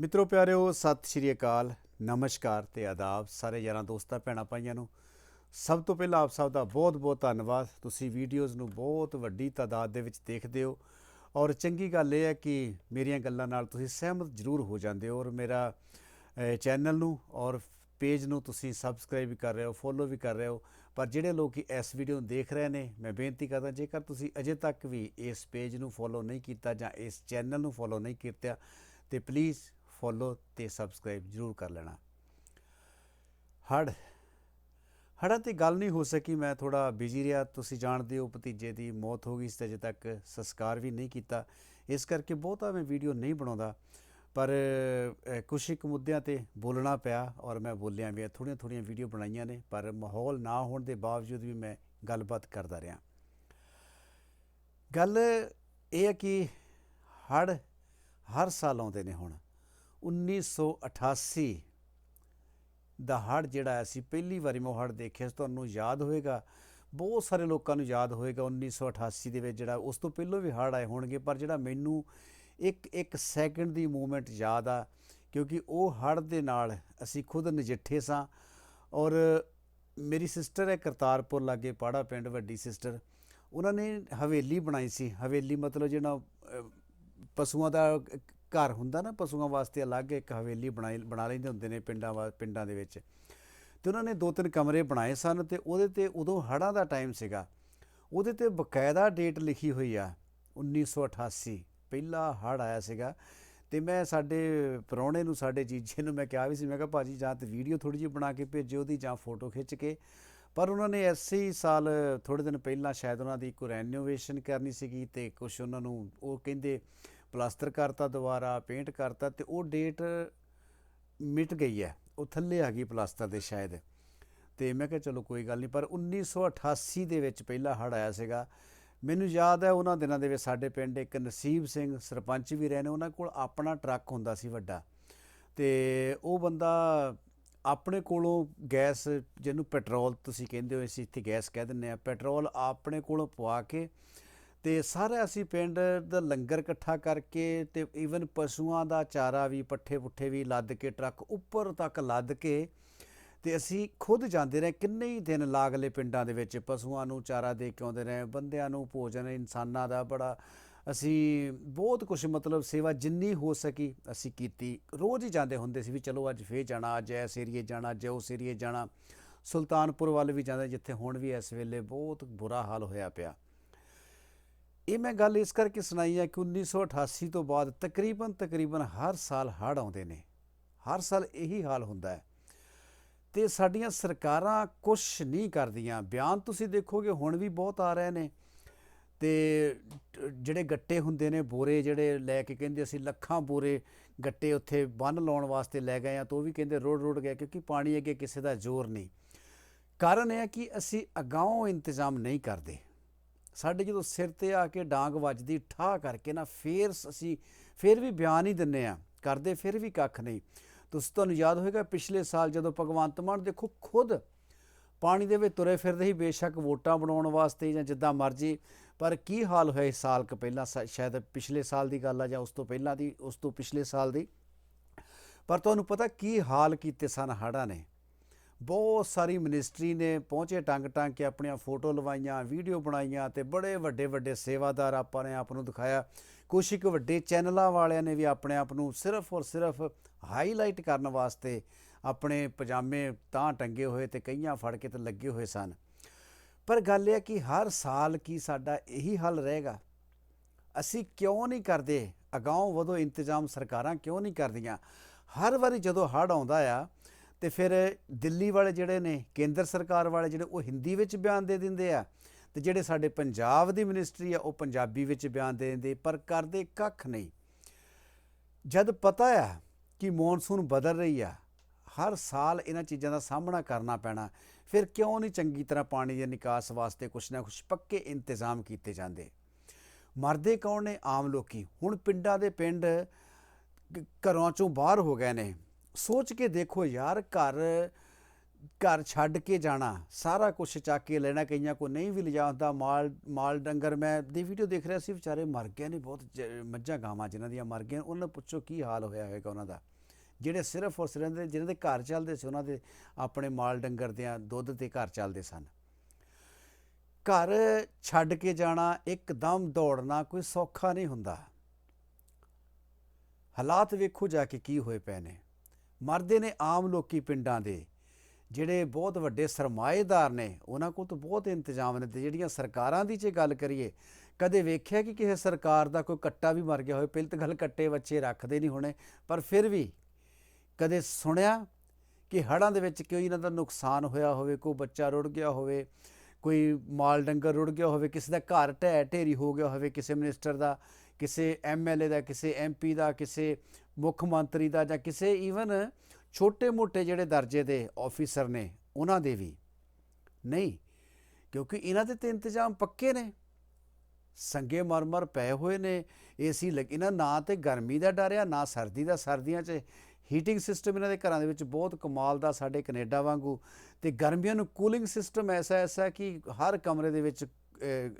ਮਿੱਤਰੋ ਪਿਆਰਿਓ, ਸਤਿ ਸ਼੍ਰੀ ਅਕਾਲ। ਨਮਸਕਾਰ ਤੇ ਆਦਾਬ ਸਾਰੇ ਯਾਰਾਂ ਦੋਸਤਾਂ, ਭੈਣਾਂ ਭਾਈਆਂ ਨੂੰ। ਸਭ ਤੋਂ ਪਹਿਲਾਂ ਆਪ ਸਭ ਦਾ ਬਹੁਤ-ਬਹੁਤ ਧੰਨਵਾਦ। ਤੁਸੀਂ ਵੀਡੀਓਜ਼ ਨੂੰ ਬਹੁਤ ਵੱਡੀ ਤਾਦਾਦ ਦੇ ਵਿੱਚ ਦੇਖਦੇ ਹੋ ਔਰ ਚੰਗੀ ਗੱਲ ਇਹ ਹੈ ਕਿ ਮੇਰੀਆਂ ਗੱਲਾਂ ਨਾਲ ਤੁਸੀਂ ਸਹਿਮਤ ਜ਼ਰੂਰ ਹੋ ਜਾਂਦੇ ਹੋ ਔਰ ਮੇਰਾ ਚੈਨਲ ਨੂੰ ਔਰ ਪੇਜ ਨੂੰ ਤੁਸੀਂ ਸਬਸਕ੍ਰਾਈਬ ਵੀ ਕਰ ਰਹੇ ਹੋ, ਫੋਲੋ ਵੀ ਕਰ ਰਹੇ ਹੋ। ਪਰ ਜਿਹੜੇ ਲੋਕ ਇਸ ਵੀਡੀਓ ਨੂੰ ਦੇਖ ਰਹੇ ਨੇ, ਮੈਂ ਬੇਨਤੀ ਕਰਦਾ ਜੇਕਰ ਤੁਸੀਂ ਅਜੇ ਤੱਕ ਵੀ ਇਸ ਪੇਜ ਨੂੰ ਫੋਲੋ ਨਹੀਂ ਕੀਤਾ ਜਾਂ ਇਸ ਚੈਨਲ ਨੂੰ ਫੋਲੋ ਨਹੀਂ ਕੀਤਾ, ਤੇ ਪਲੀਜ਼ ਫੋਲੋ ਤੇ ਸਬਸਕ੍ਰਾਈਬ ਜ਼ਰੂਰ ਕਰ ਲੈਣਾ। ਹੜ ਹੜ੍ਹਾਂ ਤੇ ਗੱਲ ਨਹੀਂ ਹੋ ਸਕੀ ਮੈਂ ਥੋੜਾ ਬਿਜ਼ੀ ਰਿਹਾ। ਤੁਸੀਂ ਜਾਣਦੇ ਹੋ ਭਤੀਜੇ ਦੀ ਮੌਤ ਹੋ ਗਈ ਸੀ ਅਜੇ ਤੱਕ ਸੰਸਕਾਰ ਵੀ ਨਹੀਂ ਕੀਤਾ। ਇਸ ਕਰਕੇ ਬਹੁਤਾ ਮੈਂ ਵੀਡੀਓ ਨਹੀਂ ਬਣਾਉਂਦਾ। ਪਰ ਅ, ਕੁਛ ਇੱਕ ਮੁੱਦਿਆਂ ਤੇ ਬੋਲਣਾ ਪਿਆ ਔਰ ਮੈਂ ਬੋਲਿਆ ਵੀ ਥੋੜੀਆਂ ਥੋੜੀਆਂ ਵੀਡੀਓ ਬਣਾਈਆਂ ਨੇ ਪਰ ਮਾਹੌਲ ਨਾ ਹੋਣ ਦੇ ਬਾਵਜੂਦ ਵੀ ਮੈਂ ਗੱਲਬਾਤ ਕਰਦਾ ਰਿਹਾ। ਗੱਲ ਇਹ ਹੈ ਕਿ ਹੜ ਹਰ ਸਾਲ ਆਉਂਦੇ ਨੇ ਹੁਣ। 1988 ਦਾ ਹੜ ਜਿਹੜਾ ਆਇਆ ਸੀ, ਪਹਿਲੀ ਵਾਰੀ ਮੈਂ ਉਹ ਹੜ ਦੇਖਿਆ ਸੀ, ਤੁਹਾਨੂੰ ਯਾਦ ਹੋਵੇਗਾ ਬਹੁਤ ਸਾਰੇ ਲੋਕਾਂ ਨੂੰ ਯਾਦ ਹੋਵੇਗਾ 1988 ਦੇ ਵਿੱਚ ਜਿਹੜਾ, ਉਸ ਤੋਂ ਪਹਿਲਾਂ ਵੀ ਹੜ ਆਏ ਹੋਣਗੇ, ਪਰ ਜਿਹੜਾ ਮੈਨੂੰ ਇੱਕ ਇੱਕ ਸੈਕਿੰਡ ਦੀ ਮੂਵਮੈਂਟ ਯਾਦ ਆ, ਕਿਉਂਕਿ ਉਹ ਹੜ ਦੇ ਨਾਲ ਅਸੀਂ ਖੁਦ ਨਜਿੱਠੇ ਸਾਂ ਔਰ ਮੇਰੀ ਸਿਸਟਰ ਹੈ ਕਰਤਾਰਪੁਰ ਲਾਗੇ, ਪਾੜਾ ਪਿੰਡ, ਵੱਡੀ ਸਿਸਟਰ ਉਹਨਾਂ ਨੇ ਹਵੇਲੀ ਬਣਾਈ ਸੀ। ਹਵੇਲੀ ਮਤਲਬ ਜਿਹੜਾ ਪਸ਼ੂਆਂ ਦਾ ਘਰ ਹੁੰਦਾ ਨਾ, ਪਸ਼ੂਆਂ ਵਾਸਤੇ ਅਲੱਗ ਇੱਕ ਹਵੇਲੀ ਬਣਾਈ, ਬਣਾ ਲੈਂਦੇ ਹੁੰਦੇ ਨੇ ਪਿੰਡਾਂ ਵਾ, ਪਿੰਡਾਂ ਦੇ ਵਿੱਚ। ਤੇ ਉਹਨਾਂ ਨੇ ਦੋ ਤਿੰਨ ਕਮਰੇ ਬਣਾਏ ਸਨ ਤੇ ਉਹਦੇ ਤੇ ਉਦੋਂ ਹੜ੍ਹਾਂ ਦਾ ਟਾਈਮ ਸੀਗਾ। ਉਹਦੇ ਤੇ ਬਕਾਇਦਾ ਡੇਟ ਲਿਖੀ ਹੋਈ ਆ 1988 ਪਹਿਲਾ ਹੜ੍ਹ ਆਇਆ ਸੀਗਾ ਤੇ ਮੈਂ ਸਾਡੇ ਪ੍ਰਾਹੁਣੇ ਨੂੰ, ਸਾਡੇ ਜੀਜੇ ਨੂੰ ਮੈਂ ਕਿਹਾ ਵੀ ਸੀ, ਮੈਂ ਕਿਹਾ ਭਾਜੀ ਜਾਂ ਤੇ ਵੀਡੀਓ ਥੋੜੀ ਜਿਹੀ ਬਣਾ ਕੇ ਭੇਜਿਓ ਉਹਦੀ ਜਾਂ ਫੋਟੋ ਖਿੱਚ ਕੇ। ਪਰ ਉਹਨਾਂ ਨੇ ਐਸੇ ਹੀ ਸਾਲ ਥੋੜੇ ਦਿਨ ਪਹਿਲਾਂ ਸ਼ਾਇਦ ਉਹਨਾਂ ਦੀ ਕੋਈ ਰੈਨੋਵੇਸ਼ਨ ਕਰਨੀ ਸੀਗੀ ਤੇ ਕੁਝ ਉਹਨਾਂ ਨੂੰ ਉਹ ਕਹਿੰਦੇ ਪਲਾਸਟਰ ਕਰਤਾ, ਦੁਬਾਰਾ ਪੇਂਟ ਕਰਤਾ ਤੇ ਉਹ ਡੇਟ ਮਿਟ ਗਈ ਹੈ। ਉਹ ਥੱਲੇ ਆ ਗਈ ਪਲਾਸਟਰ ਦੇ ਸ਼ਾਇਦ। ਤੇ ਮੈਂ ਕਿਹਾ ਚਲੋ ਕੋਈ ਗੱਲ ਨਹੀਂ, ਪਰ 1988 ਦੇ ਵਿੱਚ ਪਹਿਲਾ ਹੜ ਆਇਆ ਸੀਗਾ। ਮੈਨੂੰ ਯਾਦ ਹੈ ਉਹਨਾਂ ਦਿਨਾਂ ਦੇ ਵਿੱਚ ਸਾਡੇ ਪਿੰਡ ਇੱਕ ਨਸੀਬ ਸਿੰਘ ਸਰਪੰਚ ਵੀ ਰਹੇ ਨੇ, ਉਹਨਾਂ ਕੋਲ ਆਪਣਾ ਟਰੱਕ ਹੁੰਦਾ ਸੀ ਵੱਡਾ। ਤੇ ਉਹ ਬੰਦਾ ਆਪਣੇ ਕੋਲੋਂ ਗੈਸ, ਜਿਹਨੂੰ ਪੈਟਰੋਲ ਤੁਸੀਂ ਕਹਿੰਦੇ ਹੋ, ਅਸੀਂ ਇੱਥੇ ਗੈਸ ਕਹਿ ਦਿੰਦੇ ਆ ਪੈਟਰੋਲ ਆਪਣੇ ਕੋਲੋਂ ਪਵਾ ਕੇ ਤੇ ਸਾਰਾ ਅਸੀਂ ਪਿੰਡ ਦਾ ਲੰਗਰ ਇਕੱਠਾ ਕਰਕੇ ਤੇ ਈਵਨ ਪਸ਼ੂਆਂ ਦਾ ਚਾਰਾ ਵੀ, ਪੱਠੇ ਪੁੱਠੇ ਵੀ ਲੱਦ ਕੇ, ਟਰੱਕ ਉੱਪਰ ਤੱਕ ਲੱਦ ਕੇ ਤੇ ਅਸੀਂ ਖੁਦ ਜਾਂਦੇ ਰਹੇ। ਕਿੰਨੇ ਹੀ ਦਿਨ ਲਾਗਲੇ ਪਿੰਡਾਂ ਦੇ ਵਿੱਚ। ਪਸ਼ੂਆਂ ਨੂੰ ਚਾਰਾ ਦੇ ਕੇ ਆਉਂਦੇ ਰਹੇ। ਬੰਦਿਆਂ ਨੂੰ ਭੋਜਨ, ਇਨਸਾਨਾਂ ਦਾ ਬੜਾ ਅਸੀਂ ਬਹੁਤ ਕੁਝ ਮਤਲਬ ਸੇਵਾ ਜਿੰਨੀ ਹੋ ਸਕੀ ਅਸੀਂ ਕੀਤੀ। ਰੋਜ਼ ਹੀ ਜਾਂਦੇ ਹੁੰਦੇ ਸੀ ਵੀ ਚਲੋ ਅੱਜ ਫੇਰ ਜਾਣਾ, ਅੱਜ ਇਸ ਏਰੀਏ ਜਾਣਾ, ਅੱਜ ਉਸ ਏਰੀਏ ਜਾਣਾ। ਸੁਲਤਾਨਪੁਰ ਵੱਲ ਵੀ ਜਾਂਦੇ, ਜਿੱਥੇ ਹੁਣ ਵੀ ਇਸ ਵੇਲੇ ਬਹੁਤ ਬੁਰਾ ਹਾਲ ਹੋਇਆ ਪਿਆ। ਇਹ ਮੈਂ ਗੱਲ ਇਸ ਕਰਕੇ ਸੁਣਾਈ ਹੈ ਕਿ 1988 ਤੋਂ ਬਾਅਦ ਤਕਰੀਬਨ ਤਕਰੀਬਨ ਹਰ ਸਾਲ ਹੜ੍ਹ ਆਉਂਦੇ ਨੇ। ਹਰ ਸਾਲ ਇਹੀ ਹਾਲ ਹੁੰਦਾ ਹੈ। ਤੇ ਸਾਡੀਆਂ ਸਰਕਾਰਾਂ ਕੁਝ ਨਹੀਂ ਕਰਦੀਆਂ। ਬਿਆਨ ਤੁਸੀਂ ਦੇਖੋਗੇ, ਹੁਣ ਵੀ ਬਹੁਤ ਆ ਰਹੇ ਨੇ। ਤੇ ਜਿਹੜੇ ਗੱਟੇ ਹੁੰਦੇ ਨੇ, ਬੋਰੇ ਜਿਹੜੇ ਲੈ ਕੇ ਕਹਿੰਦੇ ਅਸੀਂ ਲੱਖਾਂ ਬੋਰੇ ਗੱਟੇ ਉੱਥੇ ਬੰਨ ਲਾਉਣ ਵਾਸਤੇ ਲੈ ਗਏ ਆ, ਤਾਂ ਉਹ ਵੀ ਕਹਿੰਦੇ ਰੋੜ ਰੋੜ ਗਏ, ਕਿਉਂਕਿ ਪਾਣੀ ਅੱਗੇ ਕਿਸੇ ਦਾ ਜ਼ੋਰ ਨਹੀਂ। ਕਾਰਨ ਇਹ ਹੈ ਕਿ ਅਸੀਂ ਅਗਾਊਂ ਇੰਤਜ਼ਾਮ ਨਹੀਂ ਕਰਦੇ। ਸਾਡੇ ਜਦੋਂ ਸਿਰ ਤੇ ਆ ਕੇ ਡਾਂਗ ਵੱਜਦੀ ਠਾ ਕਰਕੇ ਨਾ ਫੇਰ ਅਸੀਂ ਫੇਰ ਵੀ ਬਿਆਨ ਹੀ ਦਿੰਨੇ ਆ। ਕਰਦੇ ਫਿਰ ਵੀ ਕੱਖ ਨਹੀਂ। ਤੁਸੀਂ ਤੁਹਾਨੂੰ ਯਾਦ ਹੋਵੇਗਾ ਪਿਛਲੇ ਸਾਲ ਜਦੋਂ ਭਗਵੰਤ ਮਾਨ ਦੇਖੋ ਖੁਦ ਪਾਣੀ ਦੇ ਵਿੱਚ ਤੁਰੇ ਫਿਰਦੇ ਹੀ ਬੇਸ਼ੱਕ ਵੋਟਾਂ ਬਣਾਉਣ ਵਾਸਤੇ ਜਾਂ ਜਿੱਦਾਂ ਮਰਜ਼ੀ, ਪਰ ਕੀ ਹਾਲ ਹੋਇਆ ਇਸ ਸਾਲ ਕ ਪਹਿਲਾਂ? ਸ਼ਾ- ਸ਼ਾਇਦ ਪਿਛਲੇ ਸਾਲ ਦੀ ਗੱਲ ਆ ਜਾਂ ਉਸ ਤੋਂ ਪਹਿਲਾਂ ਦੀ, ਉਸ ਤੋਂ ਪਿਛਲੇ ਸਾਲ ਦੀ। ਪਰ ਤੁਹਾਨੂੰ ਪਤਾ ਕੀ ਹਾਲ ਕੀਤੇ ਸਨ ਹੜ੍ਹਾਂ ਨੇ? ਬਹੁਤ ਸਾਰੀ ਮਿਨਿਸਟਰੀ ਨੇ ਪਹੁੰਚੇ ਟੰਗ ਟੰਗ ਕੇ ਆਪਣੀਆਂ ਫੋਟੋ ਲਵਾਈਆਂ, ਵੀਡੀਓ ਬਣਾਈਆਂ ਤੇ ਬੜੇ ਵੱਡੇ ਵੱਡੇ ਸੇਵਾਦਾਰ ਆਪਾਂ ਨੇ ਆਪ ਨੂੰ ਦਿਖਾਇਆ। ਕੁਛ ਇੱਕ ਵੱਡੇ ਚੈਨਲਾਂ ਵਾਲਿਆਂ ਨੇ ਵੀ ਆਪਣੇ ਆਪ ਨੂੰ ਸਿਰਫ ਔਰ ਸਿਰਫ ਹਾਈਲਾਈਟ ਕਰਨ ਵਾਸਤੇ ਆਪਣੇ ਪਜਾਮੇ ਤਾਂ ਟੰਗੇ ਹੋਏ ਤੇ ਕਈਆਂ ਫੜ ਕੇ ਤੇ ਲੱਗੇ ਹੋਏ ਸਨ। ਪਰ ਗੱਲ ਇਹ ਹੈ ਕਿ ਹਰ ਸਾਲ ਕੀ ਸਾਡਾ ਇਹੀ ਹੱਲ ਰਹੇਗਾ? ਅਸੀਂ ਕਿਉਂ ਨਹੀਂ ਕਰਦੇ? ਅਗਾਉਂ ਵਧੋ ਇੰਤਜ਼ਾਮ ਸਰਕਾਰਾਂ ਕਿਉਂ ਨਹੀਂ ਕਰਦੀਆਂ? ਹਰ ਵਾਰੀ ਜਦੋਂ ਹੜ੍ਹ ਆਉਂਦਾ ਆ ਤੇ ਫਿਰ ਦਿੱਲੀ ਵਾਲੇ ਜਿਹੜੇ ਨੇ, ਕੇਂਦਰ ਸਰਕਾਰ ਵਾਲੇ ਜਿਹੜੇ, ਉਹ ਹਿੰਦੀ ਵਿੱਚ ਬਿਆਨ ਦੇ ਦਿੰਦੇ ਆ। ਤੇ ਜਿਹੜੇ ਸਾਡੇ ਪੰਜਾਬ ਦੀ ਮਿਨਿਸਟਰੀ ਆ, ਉਹ ਪੰਜਾਬੀ ਵਿੱਚ ਬਿਆਨ ਦੇ ਦਿੰਦੇ, ਪਰ ਕਰਦੇ ਕੱਖ ਨਹੀਂ। ਜਦ ਪਤਾ ਆ ਕਿ ਮੌਨਸੂਨ ਬਦਲ ਰਹੀ ਆ, ਹਰ ਸਾਲ ਇਹਨਾਂ ਚੀਜ਼ਾਂ ਦਾ ਸਾਹਮਣਾ ਕਰਨਾ ਪੈਣਾ। ਫਿਰ ਕਿਉਂ ਨਹੀਂ ਚੰਗੀ ਤਰ੍ਹਾਂ ਪਾਣੀ ਦੇ ਨਿਕਾਸ ਵਾਸਤੇ ਕੁਛ ਨਾ ਕੁਛ ਪੱਕੇ ਇੰਤਜ਼ਾਮ ਕੀਤੇ ਜਾਂਦੇ? ਮਰਦੇ ਕੌਣ ਨੇ? ਆਮ ਲੋਕੀ। ਹੁਣ ਪਿੰਡਾਂ ਦੇ ਪਿੰਡ ਗ- ਘਰਾਂ ਚੋਂ ਬਾਹਰ ਹੋ ਗਏ ਨੇ। ਸੋਚ ਕੇ ਦੇਖੋ ਯਾਰ, ਘਰ ਘਰ ਛੱਡ ਕੇ ਜਾਣਾ, ਸਾਰਾ ਕੁਝ ਚੱਕ ਕੇ ਲੈਣਾ, ਕਈਆਂ ਕੋ ਨਹੀਂ ਵੀ ਲਿਜਾਉਂਦਾ ਮਾਲ ਮਾਲ ਡੰਗਰ, ਮੈਂ ਦੀ ਵੀਡੀਓ ਦੇਖ ਰਿਹਾ ਸੀ, ਵਿਚਾਰੇ ਮਰ ਗਏ ਨੇ ਬਹੁਤ, ਜ- ਮੱਝਾਂ ਗਾਵਾਂ ਜਿਨ੍ਹਾਂ ਦੀਆਂ ਮਰ ਗਈਆਂ ਉਹਨਾਂ ਨੂੰ ਪੁੱਛੋ ਕੀ ਹਾਲ ਹੋਇਆ ਹੋਵੇਗਾ ਉਹਨਾਂ ਦਾ। ਜਿਹੜੇ ਸਿਰਫ ਔਰ ਸਿਰਫ ਦੇ ਜਿਨ੍ਹਾਂ ਦੇ ਘਰ ਚੱਲਦੇ ਸੀ, ਉਹਨਾਂ ਦੇ ਆਪਣੇ ਮਾਲ ਡੰਗਰ ਦੇ ਦੁੱਧ ਤੇ ਘਰ ਚੱਲਦੇ ਸਨ। ਘਰ ਛੱਡ ਕੇ ਜਾਣਾ ਇੱਕਦਮ ਦੌੜਨਾ ਕੋਈ ਸੌਖਾ ਨਹੀਂ ਹੁੰਦਾ। ਹਾਲਾਤ ਵੇਖੋ ਜਾ ਕੇ ਕੀ ਹੋਏ ਪਏ ਨੇ। ਮਰਦੇ ਨੇ ਆਮ ਲੋਕੀ ਪਿੰਡਾਂ ਦੇ। ਜਿਹੜੇ ਬਹੁਤ ਵੱਡੇ ਸਰਮਾਏਦਾਰ ਨੇ, ਉਹਨਾਂ ਕੋਲ ਤਾਂ ਬਹੁਤ ਇੰਤਜ਼ਾਮ ਨੇ ਤੇ ਜਿਹੜੀਆਂ ਸਰਕਾਰਾਂ ਦੀ ਜੇ ਗੱਲ ਕਰੀਏ, ਕਦੇ ਵੇਖਿਆ ਕਿ ਕਿਸੇ ਸਰਕਾਰ ਦਾ ਕੋਈ ਕੱਟਾ ਵੀ ਮਰ ਗਿਆ ਹੋਵੇ, ਪਹਿਲ ਤਾਂ ਗੱਲ ਕੱਟੇ ਬੱਚੇ ਰੱਖਦੇ ਨਹੀਂ ਹੋਣੇ, ਪਰ ਫਿਰ ਵੀ ਕਦੇ ਸੁਣਿਆ ਕਿ ਹੜ੍ਹਾਂ ਦੇ ਵਿੱਚ ਕੋਈ ਇਹਨਾਂ ਦਾ ਨੁਕਸਾਨ ਹੋਇਆ ਹੋਵੇ, ਕੋਈ ਬੱਚਾ ਰੁੜ ਗਿਆ ਹੋਵੇ ਕੋਈ ਮਾਲ ਡੰਗਰ ਰੁੜ ਗਿਆ ਹੋਵੇ, ਕਿਸੇ ਦਾ ਘਰ ਢਹਿ ਢੇਰੀ ਹੋ ਗਿਆ ਹੋਵੇ, ਕਿਸੇ ਮਿਨਿਸਟਰ ਦਾ, ਕਿਸੇ ਐਮਐਲਏ ਦਾ, ਕਿਸੇ ਐਮਪੀ ਦਾ, ਕਿਸੇ ਮੁੱਖ ਮੰਤਰੀ ਦਾ ਜਾਂ ਕਿਸੇ ਈਵਨ ਛੋਟੇ-ਮੋਟੇ ਜਿਹੜੇ ਦਰਜੇ ਦੇ ਆਫੀਸਰ ਨੇ, ਉਹਨਾਂ ਦੇ ਵੀ। ਨਹੀਂ, ਕਿਉਂਕਿ ਇਹਨਾਂ ਦੇ ਤੇ ਇੰਤਜ਼ਾਮ ਪੱਕੇ ਨੇ। ਸੰਗੇ ਮਰਮਰ ਪਏ ਹੋਏ ਨੇ, ਏਸੀ ਲੱਗ, ਇਹਨਾਂ ਨਾ ਤੇ ਗਰਮੀ ਦਾ ਡਰ ਆ, ਨਾ ਸਰਦੀ ਦਾ ਸਰਦੀਆਂ 'ਚ ਹੀਟਿੰਗ ਸਿਸਟਮ ਇਹਨਾਂ ਦੇ ਘਰਾਂ ਦੇ ਵਿੱਚ ਬਹੁਤ ਕਮਾਲ ਦਾ ਸਾਡੇ ਕੈਨੇਡਾ ਵਾਂਗੂ ਤੇ ਗਰਮੀਆਂ ਨੂੰ ਕੂਲਿੰਗ ਸਿਸਟਮ ਐਸਾ ਐਸਾ ਕਿ ਹਰ ਕਮਰੇ ਦੇ ਵਿੱਚ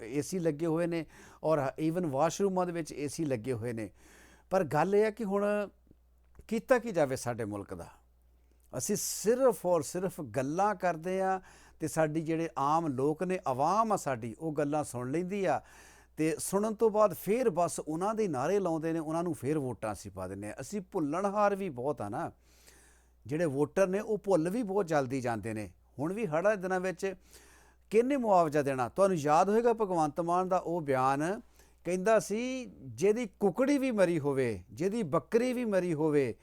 ਏਸੀ ਲੱਗੇ ਹੋਏ ਨੇ ਔਰ ਈਵਨ ਵਾਸ਼ਰੂਮਾਂ ਦੇ ਵਿੱਚ ਏਸੀ ਲੱਗੇ ਹੋਏ ਨੇ। ਪਰ ਗੱਲ ਇਹ ਹੈ ਕਿ ਹੁਣ ਕੀਤਾ ਕੀ ਜਾਵੇ ਸਾਡੇ ਮੁਲਕ ਦਾ? ਅਸੀਂ ਸਿਰਫ ਔਰ ਸਿਰਫ ਗੱਲਾਂ ਕਰਦੇ ਆ ਤੇ ਸਾਡੀ ਜਿਹੜੇ ਆਮ ਲੋਕ ਨੇ, ਆਵਾਮ ਆ ਸਾਡੀ, ਉਹ ਗੱਲਾਂ ਸੁਣ ਲੈਂਦੀ ਆ। ਤੇ ਸੁਣਨ ਤੋਂ ਬਾਅਦ ਫੇਰ ਬਸ ਉਹਨਾਂ ਦੇ ਨਾਰੇ ਲਾਉਂਦੇ ਨੇ, ਉਹਨਾਂ ਨੂੰ ਫੇਰ ਵੋਟਾਂ ਅਸੀਂ ਪਾ ਦਿੰਨੇ ਆ ਅਸੀਂ ਭੁੱਲਣਹਾਰ ਵੀ ਬਹੁਤ ਆ ਨਾ। ਜਿਹੜੇ ਵੋਟਰ ਨੇ, ਉਹ ਭੁੱਲ ਵੀ ਬਹੁਤ ਜਲਦੀ ਜਾਂਦੇ ਨੇ। ਹੁਣ ਵੀ ਹੜ੍ਹਾਂ ਦਿਨਾਂ ਵਿੱਚ ਕਿਹਨੇ ਮੁਆਵਜ਼ਾ ਦੇਣਾ? ਤੁਹਾਨੂੰ ਯਾਦ ਹੋਏਗਾ ਭਗਵੰਤ ਮਾਨ ਦਾ ਉਹ ਬਿਆਨ। ਕਹਿੰਦਾ ਸੀ, ਜਿਹਦੀ ਕੁਕੜੀ ਵੀ ਮਰੀ ਹੋਵੇ, ਜਿਹਦੀ ਬੱਕਰੀ ਵੀ ਮਰੀ ਹੋਵੇ,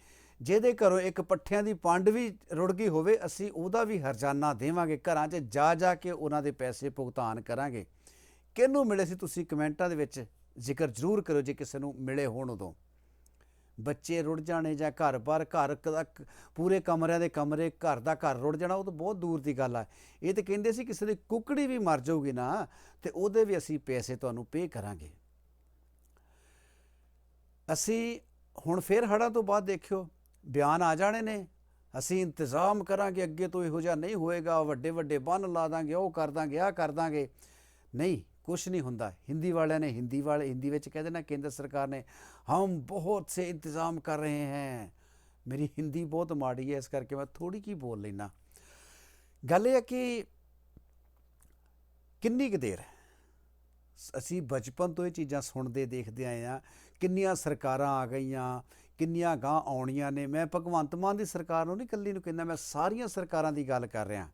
ਜਿਹਦੇ ਘਰੋਂ ਇੱਕ ਪੱਠਿਆਂ ਦੀ ਪੰਡ ਵੀ ਰੁੜ ਗਈ ਹੋਵੇ, ਅਸੀਂ ਉਹਦਾ ਵੀ ਹਰਜਾਨਾ ਦੇਵਾਂਗੇ। ਘਰਾਂ 'ਚ ਜਾ ਜਾ ਕੇ ਉਹਨਾਂ ਦੇ ਪੈਸੇ ਭੁਗਤਾਨ ਕਰਾਂਗੇ। ਕਿਹਨੂੰ ਮਿਲੇ ਸੀ ਤੁਸੀਂ ਕਮੈਂਟਾਂ ਦੇ ਵਿੱਚ? ਜ਼ਿਕਰ ਜ਼ਰੂਰ ਕਰੋ ਜੇ ਕਿਸੇ ਨੂੰ ਮਿਲੇ ਹੋਣ ਉਦੋਂ। ਬੱਚੇ ਰੁੜ ਜਾਣੇ ਜਾਂ ਘਰ-ਬਾਰ ਘਰ ਕ- ਪੂਰੇ ਕਮਰਿਆਂ ਦੇ ਕਮਰੇ, ਘਰ ਦਾ ਘਰ ਰੁੜ ਜਾਣਾ, ਉਹ ਤਾਂ ਬਹੁਤ ਦੂਰ ਦੀ ਗੱਲ ਆ। ਇਹ ਤਾਂ ਕਹਿੰਦੇ ਸੀ ਕਿਸੇ ਦੀ ਕੁਕੜੀ ਵੀ ਮਰ ਜਾਊਗੀ ਨਾ, ਤੇ ਉਹਦੇ ਵੀ ਅਸੀਂ ਪੈਸੇ ਤੁਹਾਨੂੰ ਪੇ ਕਰਾਂਗੇ। ਅਸੀਂ ਹੁਣ ਫੇਰ ਹੜ੍ਹਾਂ ਤੋਂ ਬਾਅਦ ਦੇਖਿਓ, ਬਿਆਨ ਆ ਜਾਣੇ ਨੇ। ਅਸੀਂ ਇੰਤਜ਼ਾਮ ਕਰਾਂਗੇ ਅੱਗੇ ਤੋਂ ਇਹੋ ਜਿਹਾ ਨਹੀਂ ਹੋਏਗਾ ਵੱਡੇ ਵੱਡੇ ਬੰਨ ਲਾ ਦਾਂਗੇ, ਉਹ ਕਰ ਦਾਂਗੇ ਆ ਕਰ ਦਾਂਗੇ। ਨਹੀਂ ਕੁਛ ਨਹੀਂ ਹੁੰਦਾ। ਹਿੰਦੀ ਵਾਲਿਆਂ ਨੇ ਹਿੰਦੀ ਵਾਲੇ, ਹਿੰਦੀ ਵਿੱਚ ਕਹਿ ਦੇਣਾ, ਕੇਂਦਰ ਸਰਕਾਰ ਨੇ, ਹਮ ਬਹੁਤ ਸੇ ਇੰਤਜ਼ਾਮ ਕਰ ਰਹੇ ਹੈ। ਮੇਰੀ ਹਿੰਦੀ ਬਹੁਤ ਮਾੜੀ ਹੈ, ਇਸ ਕਰਕੇ ਮੈਂ ਥੋੜੀ ਕੀ ਬੋਲ ਲੈਣਾ ਗੱਲ ਇਹ ਹੈ ਕਿ ਕਿੰਨੀ ਕੁ ਦੇਰ ਅਸੀਂ ਬਚਪਨ ਤੋਂ ਇਹ ਚੀਜ਼ਾਂ ਸੁਣਦੇ, ਦੇਖਦੇ ਆਏ ਆ ਕਿੰਨੀਆਂ ਸਰਕਾਰਾਂ ਆ ਗਈਆਂ, ਕਿੰਨੀਆਂ ਗਾਂ ਆਉਣੀਆਂ ਨੇ। ਮੈਂ ਭਗਵੰਤ ਮਾਨ ਦੀ ਸਰਕਾਰ ਨੂੰ ਨਹੀਂ ਕੱਲੀ ਨੂੰ ਕਹਿੰਦਾ, ਮੈਂ ਸਾਰੀਆਂ ਸਰਕਾਰਾਂ ਦੀ ਗੱਲ ਕਰ ਰਿਹਾ।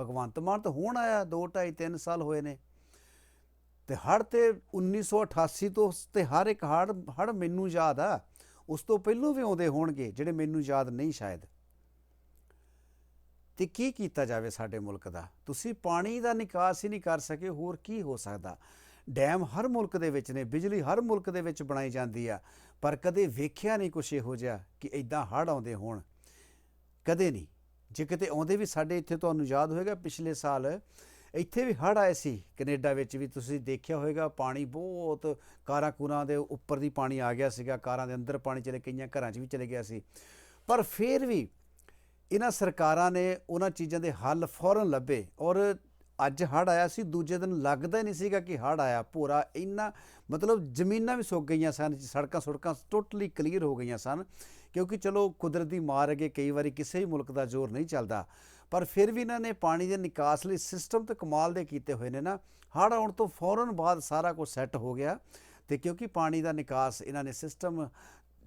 ਭਗਵੰਤ ਮਾਨ ਤਾਂ ਹੁਣ ਆਇਆ 2 2.5 3 ਸਾਲ ਹੋਏ ਨੇ। ਤੇ ਹੜ ਤੇ 1988 ਤੋਂ ਤੇ ਹਰ ਇੱਕ ਹੜ ਹੜ ਮੈਨੂੰ ਯਾਦ ਆ, ਉਸ ਤੋਂ ਪਹਿਲਾਂ ਵੀ ਆਉਂਦੇ ਹੋਣਗੇ ਜਿਹੜੇ ਮੈਨੂੰ ਯਾਦ ਨਹੀਂ ਸ਼ਾਇਦ। ਤੇ ਕੀ ਕੀਤਾ ਜਾਵੇ ਸਾਡੇ ਮੁਲਕ ਦਾ? ਤੁਸੀਂ ਪਾਣੀ ਦਾ ਨਿਕਾਸ ਹੀ ਨਹੀਂ ਕਰ ਸਕੇ, ਹੋਰ ਕੀ ਹੋ ਸਕਦਾ? ਡੈਮ ਹਰ ਮੁਲਕ ਦੇ ਵਿੱਚ ਨੇ, ਬਿਜਲੀ ਹਰ ਮੁਲਕ ਦੇ ਵਿੱਚ ਬਣਾਈ ਜਾਂਦੀ ਆ, ਪਰ ਕਦੇ ਵੇਖਿਆ ਨਹੀਂ ਕੁਛ ਇਹੋ ਜਿਹਾ ਕਿ ਇਦਾਂ ਹੜ ਆਉਂਦੇ ਹੋਣ। ਕਦੇ ਨਹੀਂ। ਜੇ ਕਿਤੇ ਆਉਂਦੇ ਵੀ ਸਾਡੇ ਇੱਥੇ, ਤੁਹਾਨੂੰ ਯਾਦ ਹੋਵੇਗਾ ਪਿਛਲੇ ਸਾਲ ਇੱਥੇ ਵੀ ਹੜ ਆਏ ਸੀ ਕੈਨੇਡਾ ਵਿੱਚ ਵੀ, ਤੁਸੀਂ ਦੇਖਿਆ ਹੋਵੇਗਾ ਪਾਣੀ ਬਹੁਤ ਕਾਰਾਂ ਕੂਰਾਂ ਦੇ ਉੱਪਰ ਦੀ ਪਾਣੀ ਆ ਗਿਆ ਸੀਗਾ, ਕਾਰਾਂ ਦੇ ਅੰਦਰ ਪਾਣੀ ਚਲੇ, ਕਈਆਂ ਘਰਾਂ 'ਚ ਵੀ ਚਲੇ ਗਿਆ ਸੀ। ਪਰ ਫਿਰ ਵੀ ਇਹਨਾਂ ਸਰਕਾਰਾਂ ਨੇ ਉਹਨਾਂ ਚੀਜ਼ਾਂ ਦੇ ਹੱਲ ਫੌਰਨ ਲੱਭੇ ਔਰ ਅੱਜ ਹੜ ਆਇਆ ਸੀ, ਦੂਜੇ ਦਿਨ ਲੱਗਦਾ ਹੀ ਨਹੀਂ ਸੀਗਾ ਕਿ ਹੜ ਆਇਆ। ਪੂਰਾ ਇੰਨਾ, ਮਤਲਬ ਜ਼ਮੀਨਾਂ ਵੀ ਸੁੱਕ ਗਈਆਂ ਸਨ, ਸੜਕਾਂ ਸੜਕਾਂ ਟੋਟਲੀ ਕਲੀਅਰ ਹੋ ਗਈਆਂ ਸਨ ਕਿਉਂਕਿ ਚਲੋ ਕੁਦਰਤ ਦੀ ਮਾਰ ਅਗੇ ਕਈ ਵਾਰੀ ਕਿਸੇ ਵੀ ਮੁਲਕ ਦਾ ਜ਼ੋਰ ਨਹੀਂ ਚੱਲਦਾ। ਪਰ ਫਿਰ ਵੀ ਇਹਨਾਂ ਨੇ ਪਾਣੀ ਦੇ ਨਿਕਾਸ ਲਈ ਸਿਸਟਮ ਤੇ ਕਮਾਲ ਦੇ ਕੀਤੇ ਹੋਏ ਨੇ ਨਾ। ਹੜ ਆਉਣ ਤੋਂ ਫੌਰਨ ਬਾਅਦ ਸਾਰਾ ਕੁਝ ਸੈੱਟ ਹੋ ਗਿਆ ਤੇ ਕਿਉਂਕਿ ਪਾਣੀ ਦਾ ਨਿਕਾਸ ਇਹਨਾਂ ਨੇ ਸਿਸਟਮ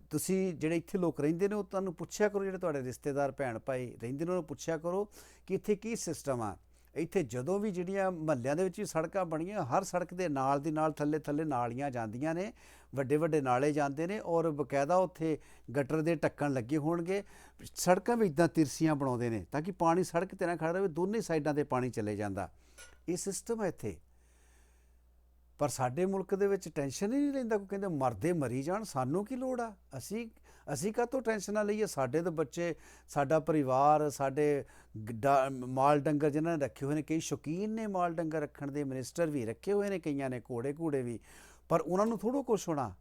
ਤੁਸੀਂ ਜਿਹੜੇ ਇੱਥੇ ਲੋਕ ਰਹਿੰਦੇ ਨੇ ਉਹ ਤੁਹਾਨੂੰ ਪੁੱਛਿਆ ਕਰੋ, ਜਿਹੜੇ ਤੁਹਾਡੇ ਰਿਸ਼ਤੇਦਾਰ ਭੈਣ ਭਾਈ ਰਹਿੰਦੇ ਨੇ, ਉਹਨਾਂ ਨੂੰ ਪੁੱਛਿਆ ਕਰੋ ਕਿ ਇੱਥੇ ਕੀ ਸਿਸਟਮ ਆ। ਇੱਥੇ ਜਦੋਂ ਵੀ ਜਿਹੜੀਆਂ ਮਹੱਲਿਆਂ ਦੇ ਵਿੱਚ ਵੀ ਸੜਕਾਂ ਬਣੀਆਂ, ਹਰ ਸੜਕ ਦੇ ਨਾਲ ਦੀ ਨਾਲ ਥੱਲੇ ਥੱਲੇ ਨਾਲੀਆਂ ਜਾਂਦੀਆਂ ਨੇ, ਵੱਡੇ ਵੱਡੇ ਨਾਲੇ ਜਾਂਦੇ ਨੇ ਔਰ ਬਕਾਇਦਾ ਉੱਥੇ ਗਟਰ ਦੇ ਟੱਕਣ ਲੱਗੇ ਹੋਣਗੇ। ਸੜਕਾਂ ਵੀ ਇਦਾਂ ਤਿਰਸੀਆਂ ਬਣਾਉਂਦੇ ਨੇ ਤਾਂ ਕਿ ਪਾਣੀ ਸੜਕ ਤੇ ਨਾ ਖੜਾ ਰਹੇ ਦੋਨੇ ਸਾਈਡਾਂ ਤੇ ਪਾਣੀ ਚਲੇ ਜਾਂਦਾ। ਇਹ ਸਿਸਟਮ ਹੈ ਇੱਥੇ। ਪਰ ਸਾਡੇ ਮੁਲਕ ਦੇ ਵਿੱਚ ਟੈਨਸ਼ਨ ਹੀ ਨਹੀਂ ਲੈਂਦਾ ਕੋਈ ਕਹਿੰਦੇ ਮਰਦੇ ਮਰੀ ਜਾਣ, ਸਾਨੂੰ ਕੀ ਲੋੜ ਆ? ਅਸੀਂ ਅਸੀਂ ਕਾਹਤੋਂ ਟੈਨਸ਼ਨਾਂ ਲਈਏ? ਸਾਡੇ ਤਾਂ ਬੱਚੇ ਸਾਡਾ ਪਰਿਵਾਰ ਸਾਡੇ ਡਾ- ਮਾਲ ਡੰਗਰ ਜਿਨ੍ਹਾਂ ਨੇ ਰੱਖੇ ਹੋਏ ਨੇ ਕਈ ਸ਼ੌਕੀਨ ਨੇ ਮਾਲ ਡੰਗਰ ਰੱਖਣ ਦੇ ਮਿਨਿਸਟਰ ਵੀ ਰੱਖੇ ਹੋਏ ਨੇ ਕਈਆਂ ਨੇ ਘੋੜੇ ਘੂੜੇ ਵੀ। ਪਰ ਉਹਨਾਂ ਨੂੰ ਥੋੜੋ ਕੁਛ ਹੋਣਾ।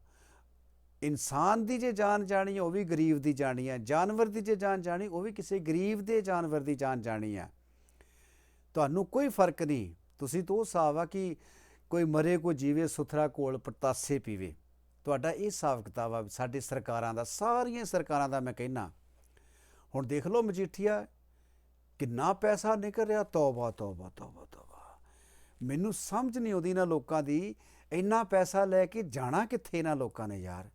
ਇਨਸਾਨ ਦੀ ਜੇ ਜਾਨ ਜਾਣੀ ਹੈ, ਉਹ ਵੀ ਗਰੀਬ ਦੀ ਜਾਣੀ ਹੈ ਜਾਨਵਰ ਦੀ ਜੇ ਜਾਨ ਜਾਣੀ ਉਹ ਵੀ ਕਿਸੇ ਗਰੀਬ ਦੇ ਜਾਨਵਰ ਦੀ ਜਾਨ ਜਾਣੀ ਹੈ ਤੁਹਾਨੂੰ ਕੋਈ ਫ਼ਰਕ ਨਹੀਂ। ਤੁਸੀਂ ਤੋਂ ਹਿਸਾਬ ਆ ਕਿ ਕੋਈ ਮਰੇ ਕੋ ਜੀਵੇ ਸੁਥਰਾ ਕੋਲ ਪਤਾਸੇ ਪੀਵੇ। ਤੁਹਾਡਾ ਇਹ ਹਿਸਾਬ ਕਿਤਾਬ ਆ ਸਾਡੇ ਸਰਕਾਰਾਂ ਦਾ, ਸਾਰੀਆਂ ਸਰਕਾਰਾਂ ਦਾ ਮੈਂ ਕਹਿਣਾ ਹੁਣ ਦੇਖ ਲਓ ਮਜੀਠੀਆ, ਕਿੰਨਾ ਪੈਸਾ ਨਿਕਲ ਰਿਹਾ, ਤੌਬਾ ਤੌਬਾ ਤੌਬਾ ਤੌਬਾ। ਮੈਨੂੰ ਸਮਝ ਨਹੀਂ ਆਉਂਦੀ ਨਾ ਲੋਕਾਂ ਦੀ, ਇੰਨਾ ਪੈਸਾ ਲੈ ਕੇ ਜਾਣਾ ਕਿੱਥੇ ਇਹਨਾਂ ਲੋਕਾਂ ਨੇ ਯਾਰ?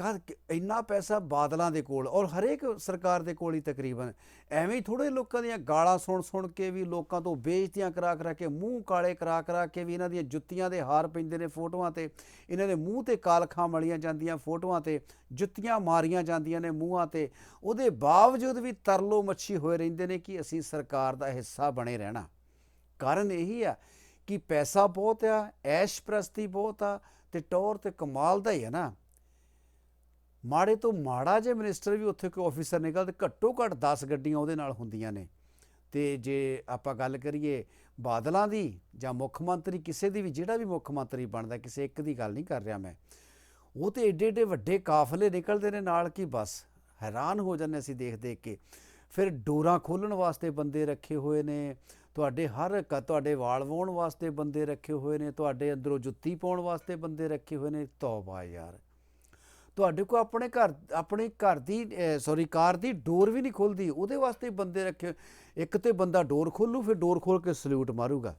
ਕਦ ਇੰਨਾ ਪੈਸਾ ਬਾਦਲਾਂ ਦੇ ਕੋਲ ਔਰ ਹਰੇਕ ਸਰਕਾਰ ਦੇ ਕੋਲ ਹੀ ਤਕਰੀਬਨ। ਐਵੇਂ ਹੀ ਥੋੜੇ ਲੋਕਾਂ ਦੀਆਂ ਗਾਲਾਂ ਸੁਣ ਸੁਣ ਕੇ ਵੀ ਲੋਕਾਂ ਤੋਂ ਬੇਇੱਜ਼ਤੀਆਂ ਕਰਾ ਕਰਾ ਕੇ ਮੂੰਹ ਕਾਲੇ ਕਰਾ ਕਰਾ ਕੇ ਵੀ ਇਹਨਾਂ ਦੀਆਂ ਜੁੱਤੀਆਂ ਦੇ ਹਾਰ ਪੈਂਦੇ ਨੇ ਫੋਟੋਆਂ ਤੇ। ਇਹਨਾਂ ਦੇ ਮੂੰਹ ਤੇ ਕਾਲਖਾਂ ਮਲੀਆਂ ਜਾਂਦੀਆਂ ਫੋਟੋਆਂ ਤੇ, ਜੁੱਤੀਆਂ ਮਾਰੀਆਂ ਜਾਂਦੀਆਂ ਨੇ ਮੂੰਹਾਂ ਤੇ। ਉਹਦੇ ਬਾਵਜੂਦ ਵੀ ਤਰਲੋ ਮੱਛੀ ਹੋਏ ਰਹਿੰਦੇ ਨੇ ਕਿ ਅਸੀਂ ਸਰਕਾਰ ਦਾ ਹਿੱਸਾ ਬਣੇ ਰਹਿਣਾ। ਕਾਰਨ ਇਹੀ ਆ ਕਿ ਪੈਸਾ ਬਹੁਤ ਆ, ਐਸ਼ ਪ੍ਰਸਤੀ ਬਹੁਤ ਆ ਤੇ ਟੌਰ ਤੇ ਕਮਾਲ ਦਾ ਹੀ ਹੈ ਨਾ। ਮਾੜੇ ਤੋਂ ਮਾੜਾ ਜੇ ਮਿਨਿਸਟਰ ਵੀ ਉੱਥੇ ਕੋਈ ਆਫੀਸਰ ਨਿਕਲ ਤੇ ਘੱਟੋ ਘੱਟ 10 ਗੱਡੀਆਂ ਉਹਦੇ ਨਾਲ ਹੁੰਦੀਆਂ ਨੇ। ਤੇ ਜੇ ਆਪਾਂ ਗੱਲ ਕਰੀਏ ਬਾਦਲਾਂ ਦੀ ਜਾਂ ਮੁੱਖ ਮੰਤਰੀ ਕਿਸੇ ਦੀ ਵੀ, ਜਿਹੜਾ ਵੀ ਮੁੱਖ ਮੰਤਰੀ ਬਣਦਾ, ਕਿਸੇ ਇੱਕ ਦੀ ਗੱਲ ਨਹੀਂ ਕਰ ਰਿਹਾ ਮੈਂ। ਉਹ ਤੇ ਏਡੇ ਏਡੇ ਵੱਡੇ ਕਾਫਲੇ ਨਿਕਲਦੇ ਨੇ ਨਾਲ ਕੀ ਬਸ, ਹੈਰਾਨ ਹੋ ਜਾਂਦੇ ਅਸੀਂ ਦੇਖ ਦੇਖ ਕੇ। ਫਿਰ ਡੋਰਾਂ ਖੋਲਣ ਵਾਸਤੇ ਬੰਦੇ ਰੱਖੇ ਹੋਏ ਨੇ, ਤੁਹਾਡੇ ਹਰ ਕ, ਤੁਹਾਡੇ ਵਾਲ ਵਾਉਣ ਵਾਸਤੇ ਬੰਦੇ ਰੱਖੇ ਹੋਏ ਨੇ, ਤੁਹਾਡੇ ਅੰਦਰੋਂ ਜੁੱਤੀ ਪਾਉਣ ਵਾਸਤੇ ਬੰਦੇ ਰੱਖੇ ਹੋਏ ਨੇ। ਤੌਬਾ ਯਾਰ। ਤੁਹਾਡੇ ਕੋ ਆਪਣੇ ਘਰ ਆਪਣੇ ਘਰ ਦੀ ਸੌਰੀ ਕਾਰ ਦੀ ਡੋਰ ਵੀ ਨਹੀਂ ਖੁੱਲਦੀ। ਉਹਦੇ ਵਾਸਤੇ ਬੰਦੇ ਰੱਖੇ ਇੱਕ ਤੇ ਬੰਦਾ ਡੋਰ ਖੋਲੂ, ਫਿਰ ਡੋਰ ਖੋਲ ਕੇ ਸਲੂਟ ਮਾਰੂਗਾ।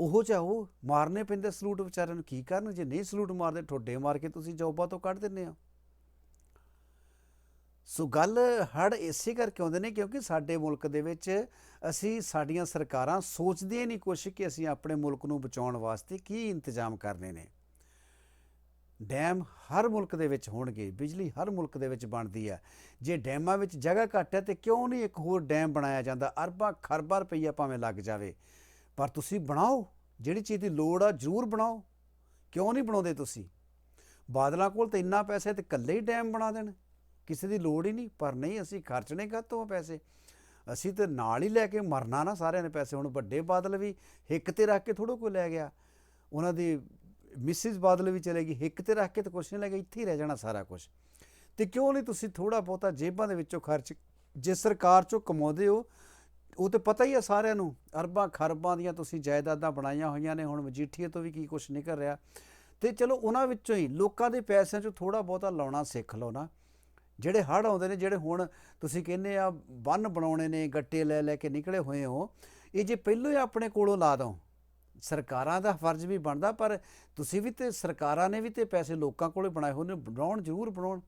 ਉਹ ਚਾਹੋ ਮਾਰਨੇ ਪੈਂਦੇ ਸਲੂਟ ਵਿਚਾਰਿਆਂ ਨੂੰ। ਕੀ ਕਰਨ? ਜੇ ਨਹੀਂ ਸਲੂਟ ਮਾਰਦੇ, ਠੋਡੇ ਮਾਰ ਕੇ ਤੁਸੀਂ ਜੌਬਾਂ ਤੋਂ ਕੱਢ ਦਿੰਦੇ ਆ ਸੋ ਗੱਲ ਹੜ ਇਸੇ ਕਰਕੇ ਆਉਂਦੇ ਨੇ, ਕਿਉਂਕਿ ਸਾਡੇ ਮੁਲਕ ਦੇ ਵਿੱਚ ਅਸੀਂ ਸਾਡੀਆਂ ਸਰਕਾਰਾਂ ਸੋਚਦੀਆਂ ਨਹੀਂ ਕੁਛ ਕਿ ਅਸੀਂ ਆਪਣੇ ਮੁਲਕ ਨੂੰ ਬਚਾਉਣ ਵਾਸਤੇ ਕੀ ਇੰਤਜ਼ਾਮ ਕਰਨੇ ਨੇ। ਡੈਮ ਹਰ ਮੁਲਕ ਦੇ ਵਿੱਚ ਹੋਣਗੇ, ਬਿਜਲੀ ਹਰ ਮੁਲਕ ਦੇ ਵਿੱਚ ਬਣਦੀ ਆ ਜੇ ਡੈਮਾਂ ਵਿੱਚ ਜਗ੍ਹਾ ਘੱਟ ਹੈ, ਤੇ ਕਿਉਂ ਨਹੀਂ ਇੱਕ ਹੋਰ ਡੈਮ ਬਣਾਇਆ ਜਾਂਦਾ? ਅਰਬਾਂ ਖਰਬਾਂ ਰੁਪਈਆ ਭਾਵੇਂ ਲੱਗ ਜਾਵੇ। ਪਰ ਤੁਸੀਂ ਬਣਾਓ, ਜਿਹੜੀ ਚੀਜ਼ ਦੀ ਲੋੜ ਆ, ਜ਼ਰੂਰ ਬਣਾਓ। ਕਿਉਂ ਨਹੀਂ ਬਣਾਉਂਦੇ ਤੁਸੀਂ? ਬਾਦਲਾਂ ਕੋਲ ਤਾਂ ਇੰਨਾ ਪੈਸੇ ਹੈ, ਤੇ ਇਕੱਲੇ ਹੀ ਡੈਮ ਬਣਾ ਦੇਣ। ਕਿਸੇ ਦੀ ਲੋੜ ਹੀ ਨਹੀਂ, ਪਰ ਨਹੀਂ, ਅਸੀਂ ਖਰਚਣੇ ਕਾਹਤੋਂ ਪੈਸੇ? ਅਸੀਂ ਤੇ ਨਾਲ ਹੀ ਲੈ ਕੇ ਮਰਨਾ ਨਾ ਸਾਰਿਆਂ ਨੇ ਪੈਸੇ, ਹੁਣ ਵੱਡੇ ਬਾਦਲ ਵੀ ਹਿੱਕ ਤੇ ਰੱਖ ਕੇ ਥੋੜੋ ਕੋਈ ਲੈ ਗਿਆ। ਉਹਨਾਂ ਦੀ ਮਿਸਿਸ ਬਾਦਲ ਵੀ ਚਲੇ ਗਈ ਹਿੱਕ ਤੇ ਰੱਖ ਕੇ ਤਾਂ ਕੁਛ ਨਹੀਂ ਲੈ ਗਿਆ ਇੱਥੇ ਹੀ ਰਹਿ ਜਾਣਾ ਸਾਰਾ ਕੁਝ ਤੇ ਕਿਉਂ ਨਹੀਂ ਤੁਸੀਂ ਥੋੜਾ ਬਹੁਤਾ ਜੇਬਾਂ ਦੇ ਵਿੱਚੋਂ ਖਰਚ, ਜੇ ਸਰਕਾਰ ਚੋਂ ਕਮਾਉਂਦੇ ਹੋ, ਉਹ ਤੇ ਪਤਾ ਹੀ ਆ ਸਾਰਿਆਂ ਨੂੰ, ਅਰਬਾਂ ਖਰਬਾਂ ਦੀਆਂ ਤੁਸੀਂ ਜਾਇਦਾਦਾਂ ਬਣਾਈਆਂ ਹੋਈਆਂ ਨੇ, ਹੁਣ ਮਜੀਠੀਏ ਤੋਂ ਵੀ ਕੀ ਕੁਛ ਨਿਕਲ ਰਿਹਾ। ਤੇ ਚਲੋ ਉਹਨਾਂ ਵਿੱਚੋਂ ਹੀ, ਲੋਕਾਂ ਦੇ ਪੈਸਿਆਂ 'ਚੋਂ ਥੋੜਾ ਬਹੁਤਾ ਲਾਉਣਾ ਸਿੱਖ ਲਓ ਨਾ। ਜਿਹੜੇ ਹੜ ਆਉਂਦੇ ਨੇ, ਜਿਹੜੇ ਹੁਣ ਤੁਸੀਂ ਕਹਿੰਦੇ ਆ, ਬੰਨ ਬਣਾਉਣੇ ਨੇ, ਗੱਟੇ ਲੈ ਲੈ ਕੇ ਨਿਕਲੇ ਹੋਏ ਹੋ, ਇਹ ਜੇ ਪਹਿਲੋਂ ਹੀ ਆਪਣੇ ਕੋਲੋਂ ਲਾ ਦੋ। ਸਰਕਾਰਾਂ ਦਾ ਫਰਜ਼ ਵੀ ਬਣਦਾ, ਪਰ ਤੁਸੀਂ ਵੀ ਤੇ ਸਰਕਾਰਾਂ ਨੇ ਵੀ ਤੇ ਪੈਸੇ ਲੋਕਾਂ ਕੋਲੇ ਬਣਾਏ ਹੋਏ ਨੇ, ਬਣਾਉਣ ਜ਼ਰੂਰ ਬਣਾਉਣ।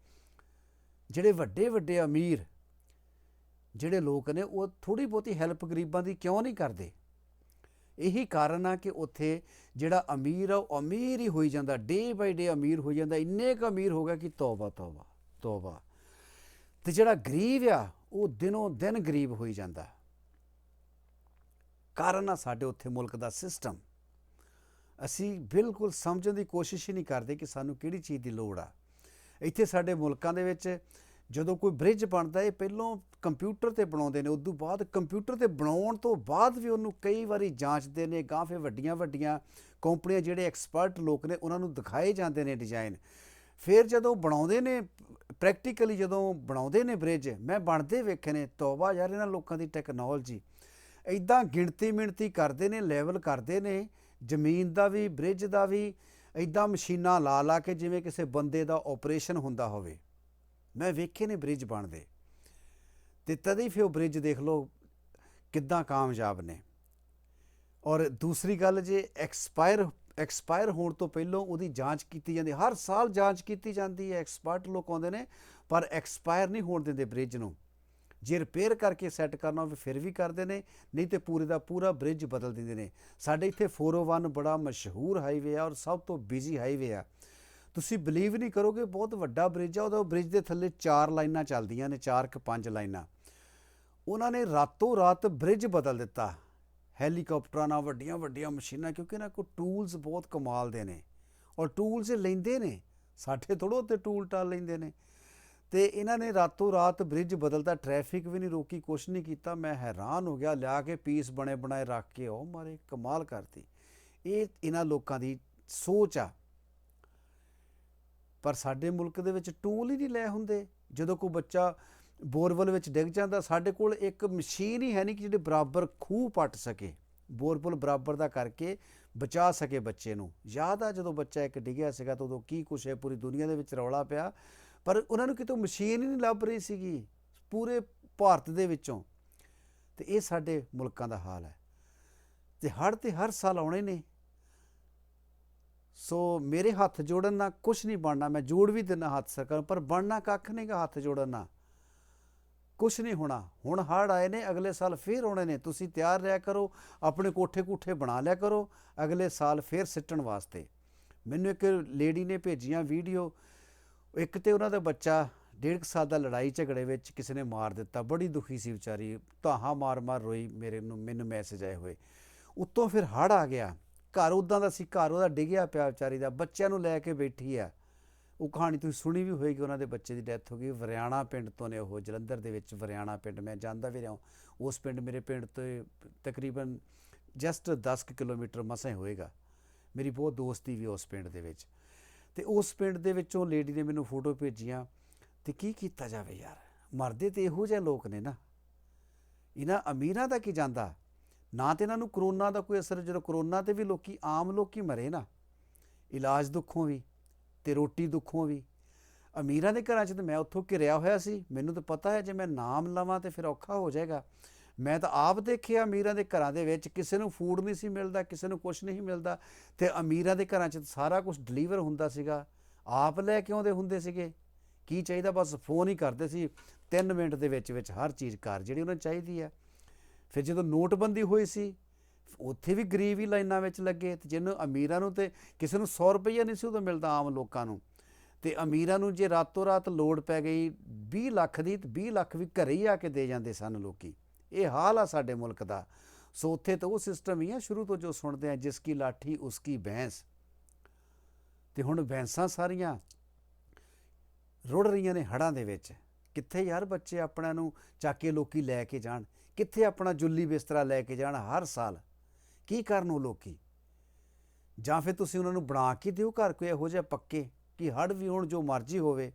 ਜਿਹੜੇ ਵੱਡੇ ਵੱਡੇ ਅਮੀਰ, ਜਿਹੜੇ ਲੋਕ ਨੇ, ਉਹ ਥੋੜੀ ਬਹੁਤੀ ਹੈਲਪ ਗਰੀਬਾਂ ਦੀ ਕਿਉਂ ਨਹੀਂ ਕਰਦੇ? ਇਹੀ ਕਾਰਨ ਆ ਕਿ ਉੱਥੇ ਜਿਹੜਾ ਅਮੀਰ ਆ, ਉਹ ਅਮੀਰ ਹੀ ਹੋਈ ਜਾਂਦਾ, ਡੇ ਬਾਈ ਡੇ ਅਮੀਰ ਹੋਈ ਜਾਂਦਾ। ਇੰਨੇ ਕੁ ਅਮੀਰ ਹੋ ਗਿਆ ਕਿ ਤੌਬਾ ਤੌਬਾ ਤੌਬਾ। ਤੇ ਜਿਹੜਾ ਗਰੀਬ ਆ, ਉਹ ਦਿਨੋਂ ਦਿਨ ਗਰੀਬ ਹੋਈ ਜਾਂਦਾ। ਕਾਰਨ ਆ ਸਾਡੇ ਉੱਥੇ ਮੁਲਕ ਦਾ ਸਿਸਟਮ ਅਸੀਂ ਬਿਲਕੁਲ ਸਮਝਣ ਦੀ ਕੋਸ਼ਿਸ਼ ਹੀ ਨਹੀਂ ਕਰਦੇ ਕਿ ਸਾਨੂੰ ਕਿਹੜੀ ਚੀਜ਼ ਦੀ ਲੋੜ ਆ। ਇੱਥੇ ਸਾਡੇ ਮੁਲਕਾਂ ਦੇ ਵਿੱਚ ਜਦੋਂ ਕੋਈ ਬ੍ਰਿਜ ਬਣਦਾ, ਇਹ ਪਹਿਲੋਂ ਕੰਪਿਊਟਰ ਤੇ ਬਣਾਉਂਦੇ ਨੇ, ਉਦੋਂ ਬਾਅਦ ਕੰਪਿਊਟਰ ਤੇ ਬਣਾਉਣ ਤੋਂ ਬਾਅਦ ਵੀ ਉਹਨੂੰ ਕਈ ਵਾਰੀ ਜਾਂਚਦੇ ਨੇ ਗਾਂ ਫਿਰ ਵੱਡੀਆਂ ਵੱਡੀਆਂ ਕੰਪਨੀਆਂ ਜਿਹੜੇ ਐਕਸਪਰਟ ਲੋਕ ਨੇ, ਉਹਨਾਂ ਨੂੰ ਦਿਖਾਏ ਜਾਂਦੇ ਨੇ ਡਿਜ਼ਾਈਨ ਫਿਰ ਜਦੋਂ ਬਣਾਉਂਦੇ ਨੇ ਪ੍ਰੈਕਟੀਕਲੀ ਜਦੋਂ ਬਣਾਉਂਦੇ ਨੇ ਬ੍ਰਿਜ ਮੈਂ ਬਣਦੇ ਵੇਖੇ ਨੇ, ਤੋਬਾ ਯਾਰ ਇਹਨਾਂ ਲੋਕਾਂ ਦੀ ਟੈਕਨੋਲੋਜੀ ਇਦਾਂ ਗਿਣਤੀ ਮਿਣਤੀ ਕਰਦੇ ਨੇ ਲੈਵਲ ਕਰਦੇ ਨੇ, ਜ਼ਮੀਨ ਦਾ ਵੀ ਬ੍ਰਿਜ ਦਾ ਵੀ ਇਦਾਂ ਮਸ਼ੀਨਾਂ ਲਾ ਲਾ ਕੇ ਜਿਵੇਂ ਕਿਸੇ ਬੰਦੇ ਦਾ ਆਪਰੇਸ਼ਨ ਹੁੰਦਾ ਹੋਵੇ। ਮੈਂ ਵੇਖੇ ਨੇ ਬ੍ਰਿਜ ਬਣਦੇ। ਤੇ ਤਦੇ ਫਿਰ ਉਹ ਬ੍ਰਿਜ ਦੇਖ ਲਓ ਕਿੱਦਾਂ ਕਾਮਯਾਬ ਨੇ। ਔਰ ਦੂਸਰੀ ਗੱਲ ਜੇ ਐਕਸਪਾਇਰ ਐਕਸਪਾਇਰ ਹੋਣ ਤੋਂ ਪਹਿਲਾਂ ਉਹਦੀ ਜਾਂਚ ਕੀਤੀ ਜਾਂਦੀ ਹਰ ਸਾਲ ਜਾਂਚ ਕੀਤੀ ਜਾਂਦੀ ਹੈ। ਐਕਸਪਰਟ ਲੋਕ ਆਉਂਦੇ ਨੇ, ਪਰ ਐਕਸਪਾਇਰ ਨਹੀਂ ਹੋਣ ਦਿੰਦੇ ਬ੍ਰਿਜ ਨੂੰ। ਜੇ ਰਿਪੇਅਰ ਕਰਕੇ ਸੈੱਟ ਕਰਨਾ ਹੋਵੇ ਫਿਰ ਵੀ ਕਰਦੇ ਨੇ, ਨਹੀਂ ਤੇ ਪੂਰੇ ਦਾ ਪੂਰਾ ਬ੍ਰਿਜ ਬਦਲ ਦਿੰਦੇ ਨੇ। ਸਾਡੇ ਇੱਥੇ 401 ਬੜਾ ਮਸ਼ਹੂਰ ਹਾਈਵੇ ਆ ਔਰ ਸਭ ਤੋਂ ਬਿਜ਼ੀ ਹਾਈਵੇ ਆ। ਤੁਸੀਂ ਬਲੀਵ ਨਹੀਂ ਕਰੋਗੇ, ਬਹੁਤ ਵੱਡਾ ਬ੍ਰਿਜ ਆ, ਉਹਦਾ ਬ੍ਰਿਜ ਦੇ ਥੱਲੇ ਚਾਰ ਲਾਈਨਾਂ ਚੱਲਦੀਆਂ ਨੇ, ਚਾਰ ਕਿ ਪੰਜ ਲਾਈਨਾਂ। ਉਹਨਾਂ ਨੇ ਰਾਤੋਂ ਰਾਤ ਬ੍ਰਿਜ ਬਦਲ ਦਿੱਤਾ। ਹੈਲੀਕਾਪਟਰਾਂ ਨਾਲ ਵੱਡੀਆਂ ਵੱਡੀਆਂ ਮਸ਼ੀਨਾਂ, ਕਿਉਂਕਿ ਇਹਨਾਂ ਕੋਲ ਟੂਲਸ ਬਹੁਤ ਕਮਾਲ ਦੇ ਨੇ। ਔਰ ਟੂਲਸ ਲੈਂਦੇ ਨੇ, ਸਾਡੇ ਥੋੜੋ ਤੇ ਟੂਲ ਟਾਲ ਲੈਂਦੇ ਨੇ। ਤੇ ਇਹਨਾਂ ਨੇ ਰਾਤੋਂ ਰਾਤ ਬ੍ਰਿਜ ਬਦਲਦਾ ਟ੍ਰੈਫਿਕ ਵੀ ਨਹੀਂ ਰੋਕੀ, ਕੁਛ ਨਹੀਂ ਕੀਤਾ। ਮੈਂ ਹੈਰਾਨ ਹੋ ਗਿਆ, ਲਿਆ ਕੇ ਪੀਸ ਬਣੇ ਬਣਾਏ ਰੱਖ ਕੇ। ਉਹ ਮਾਰੇ, ਕਮਾਲ ਕਰਤੀ। ਇਹ ਇਹਨਾਂ ਲੋਕਾਂ ਦੀ ਸੋਚ ਆ। ਪਰ ਸਾਡੇ ਮੁਲਕ ਦੇ ਵਿੱਚ ਟੂਲ ਹੀ ਨਹੀਂ ਲੈ ਹੁੰਦੇ। ਜਦੋਂ ਕੋਈ ਬੱਚਾ ਬੋਰਵਲ ਵਿੱਚ ਡਿੱਗ ਜਾਂਦਾ, ਸਾਡੇ ਕੋਲ ਇੱਕ ਮਸ਼ੀਨ ਹੀ ਹੈ ਨਹੀਂ ਕਿ ਜਿਹੜੇ ਬਰਾਬਰ ਖੂਹ ਪੱਟ ਸਕੇ। ਬੋਰਵਲ ਬਰਾਬਰ ਦਾ ਕਰਕੇ ਬਚਾ ਸਕੇ ਬੱਚੇ ਨੂੰ। ਯਾਦ ਆ ਜਦੋਂ ਬੱਚਾ ਇੱਕ ਡਿੱਗਿਆ ਸੀਗਾ, ਤਾਂ ਉਦੋਂ ਕੀ ਕੁਛ ਹੈ? ਪੂਰੀ ਦੁਨੀਆ ਦੇ ਵਿੱਚ ਰੌਲਾ ਪਿਆ। ਪਰ ਉਹਨਾਂ ਨੂੰ ਕਿਤੋਂ ਮਸ਼ੀਨ ਹੀ ਨਹੀਂ ਲੱਭ ਰਹੀ ਸੀਗੀ, ਪੂਰੇ ਭਾਰਤ ਦੇ ਵਿੱਚੋਂ। ਤੇ ਇਹ ਸਾਡੇ ਮੁਲਕਾਂ ਦਾ ਹਾਲ ਹੈ। ਤੇ ਹੜ੍ਹ ਤੇ ਹਰ ਸਾਲ ਆਉਣੇ ਨੇ। ਸੋ ਮੇਰੇ ਹੱਥ ਜੋੜਨ ਨਾਲ ਕੁਝ ਨਹੀਂ ਬਣਨਾ। ਮੈਂ ਜੋੜ ਵੀ ਦਿੰਦਾ ਹੱਥ ਸਰਕਾਰ ਪਰ ਬਣਨਾ ਕੱਖ ਨਹੀਂਗਾ ਹੱਥ ਜੋੜਨ ਨਾਲ। ਕੁਝ ਨਹੀਂ ਹੋਣਾ। ਹੁਣ ਹੜ੍ਹ ਆਏ ਨੇ, ਅਗਲੇ ਸਾਲ ਫੇਰ ਆਉਣੇ ਨੇ। ਤੁਸੀਂ ਤਿਆਰ ਰਿਹਾ ਕਰੋ, ਆਪਣੇ ਕੋਠੇ ਕੂਠੇ ਬਣਾ ਲਿਆ ਕਰੋ, ਅਗਲੇ ਸਾਲ ਫੇਰ ਸਿੱਟਣ ਵਾਸਤੇ। ਮੈਨੂੰ ਇੱਕ ਲੇਡੀ ਨੇ ਭੇਜੀਆਂ ਵੀਡੀਓ। ਇੱਕ ਤੇ ਉਹਨਾਂ ਦਾ ਬੱਚਾ ਡੇਢ ਕੁ ਸਾਲ ਦਾ ਲੜਾਈ ਝਗੜੇ ਵਿੱਚ ਕਿਸੇ ਨੇ ਮਾਰ ਦਿੱਤਾ, ਬੜੀ ਦੁਖੀ ਸੀ ਵਿਚਾਰੀ, ਧਾਹਾਂ ਮਾਰ ਮਾਰ ਰੋਈ ਮੇਰੇ ਨੂੰ, ਮੈਨੂੰ ਮੈਸੇਜ ਆਏ ਹੋਏ। ਉੱਤੋਂ ਫਿਰ ਹੜ ਆ ਗਿਆ, ਘਰ ਉਦਾਂ ਦਾ ਸੀ, ਘਰ ਉਹਦਾ ਡਿੱਗਿਆ ਪਿਆ ਵਿਚਾਰੀ ਦਾ, ਬੱਚਿਆਂ ਨੂੰ ਲੈ ਕੇ ਬੈਠੀ ਆ। ਉਹ ਕਹਾਣੀ ਤੁਸੀਂ ਸੁਣੀ ਵੀ ਹੋਏਗੀ, ਉਹਨਾਂ ਦੇ ਬੱਚੇ ਦੀ ਡੈਥ ਹੋ ਗਈ, ਵਰਿਆਣਾ ਪਿੰਡ ਤੋਂ ਨੇ ਉਹ, ਜਲੰਧਰ ਦੇ ਵਿੱਚ ਵਰਿਆਣਾ ਪਿੰਡ, ਮੈਂ ਜਾਂਦਾ ਵੀ ਰਿਹਾ ਉਸ ਪਿੰਡ, ਮੇਰੇ ਪਿੰਡ ਤੋਂ ਤਕਰੀਬਨ ਜਸਟ 10 ਕੁ ਕਿਲੋਮੀਟਰ ਮਸਾਂ ਹੋਏਗਾ। ਮੇਰੀ ਬਹੁਤ ਦੋਸਤੀ ਵੀ ਉਸ ਪਿੰਡ ਦੇ ਵਿੱਚ। ਤੇ ਉਸ ਪਿੰਡ ਦੇ ਵਿੱਚੋਂ ਲੇਡੀ ਨੇ ਮੈਨੂੰ ਫੋਟੋ ਭੇਜੀਆਂ ਤੇ ਕੀ ਕੀਤਾ ਜਾਵੇ ਯਾਰ? ਮਰਦੇ ਤੇ ਇਹੋ ਜਿਹੇ ਲੋਕ ਨੇ ਨਾ। ਇਹਨਾਂ ਅਮੀਰਾਂ ਦਾ ਕੀ ਜਾਂਦਾ? ਨਾ ਤੇ ਇਹਨਾਂ ਨੂੰ ਕਰੋਨਾ ਦਾ ਕੋਈ ਅਸਰ, ਜਦੋਂ ਕਰੋਨਾ ਤੇ ਵੀ ਲੋਕੀ ਆਮ ਲੋਕੀ ਮਰੇ ਨਾ, ਇਲਾਜ ਦੁੱਖੋਂ ਵੀ ਤੇ ਰੋਟੀ ਦੁੱਖੋਂ ਵੀ। ਅਮੀਰਾਂ ਦੇ ਘਰਾਂ 'ਚ ਤੇ ਮੈਂ ਉੱਥੋਂ ਘਿਰਿਆ ਹੋਇਆ ਸੀ। ਮੈਨੂੰ ਤਾਂ ਪਤਾ ਹੈ, ਜੇ ਮੈਂ ਨਾਮ ਲਵਾਂ ਤੇ ਫਿਰ ਔਖਾ ਹੋ ਜਾਏਗਾ। ਮੈਂ ਤਾਂ ਆਪ ਦੇਖਿਆ ਅਮੀਰਾਂ ਦੇ ਘਰਾਂ ਦੇ ਵਿੱਚ ਕਿਸੇ ਨੂੰ ਫੂਡ ਨਹੀਂ ਸੀ ਮਿਲਦਾ, ਕਿਸੇ ਨੂੰ ਕੁਝ ਨਹੀਂ ਮਿਲਦਾ ਤੇ ਅਮੀਰਾਂ ਦੇ ਘਰਾਂ 'ਚ ਸਾਰਾ ਕੁਝ ਡਿਲੀਵਰ ਹੁੰਦਾ ਸੀਗਾ। ਆਪ ਲੈ ਕੇ ਆਉਂਦੇ ਹੁੰਦੇ ਸੀਗੇ। ਕੀ ਚਾਹੀਦਾ? ਬਸ ਫੋਨ ਹੀ ਕਰਦੇ ਸੀ। 3 ਮਿੰਟ ਦੇ ਵਿੱਚ ਵਿੱਚ ਹਰ ਚੀਜ਼ ਘਰ ਜਿਹੜੀ ਉਹਨਾਂ ਨੂੰ ਚਾਹੀਦੀ ਹੈ। ਫਿਰ ਜਦੋਂ ਨੋਟਬੰਦੀ ਹੋਈ ਸੀ, ਉੱਥੇ ਵੀ ਗਰੀਬ ਹੀ ਲਾਈਨਾਂ ਵਿੱਚ ਲੱਗੇ ਤੇ ਜਿਹਨੂੰ ਅਮੀਰਾਂ ਨੂੰ ਤੇ ਕਿਸੇ ਨੂੰ 100 ਰੁਪਈਆ ਨਹੀਂ ਸੀ ਉਦੋਂ ਮਿਲਦਾ ਆਮ ਲੋਕਾਂ ਨੂੰ। ਤੇ ਅਮੀਰਾਂ ਨੂੰ ਜੇ ਰਾਤੋਂ ਰਾਤ ਲੋੜ ਪੈ ਗਈ 20 ਲੱਖ ਦੀ ਤੇ 20 ਲੱਖ ਵੀ ਘਰੇ ਹੀ ਆ ਕੇ ਦੇ ਜਾਂਦੇ ਸਨ ਲੋਕੀ। ਇਹ ਹਾਲ ਆ ਸਾਡੇ ਮੁਲਕ ਦਾ। ਸੋ ਉੱਥੇ ਤਾਂ ਉਹ ਸਿਸਟਮ ਹੀ ਆ, ਸ਼ੁਰੂ ਤੋਂ ਜੋ ਸੁਣਦੇ ਆ, ਜਿਸ ਕੀ ਲਾਠੀ, ਉਸ ਕੀ ਭੈਂਸ ਤੇ ਹੁਣ ਭੈਂਸਾਂ ਸਾਰੀਆਂ ਰੁੜ ਰਹੀਆਂ ਨੇ ਹੜਾਂ ਦੇ ਵਿੱਚ। ਕਿੱਥੇ ਯਾਰ ਬੱਚੇ ਆਪਣਿਆਂ ਨੂੰ ਚਾਕੇ ਕੇ ਲੋਕੀ ਲੈ ਕੇ ਜਾਣ? ਕਿੱਥੇ ਆਪਣਾ ਜੁੱਲੀ ਬਿਸਤਰਾ ਲੈ ਕੇ ਜਾਣ ਹਰ ਸਾਲ? ਕੀ ਕਰਨ ਉਹ ਲੋਕੀ? ਜਾਂ ਫਿਰ ਤੁਸੀਂ ਉਹਨਾਂ ਨੂੰ ਬਣਾ ਕੇ ਦਿਓ ਘਰ ਕੋਈ ਇਹੋ ਜਿਹਾ ਪੱਕੇ, ਕਿ ਹੜ ਵੀ ਹੁਣ ਜੋ ਮਰਜ਼ੀ ਹੋਵੇ।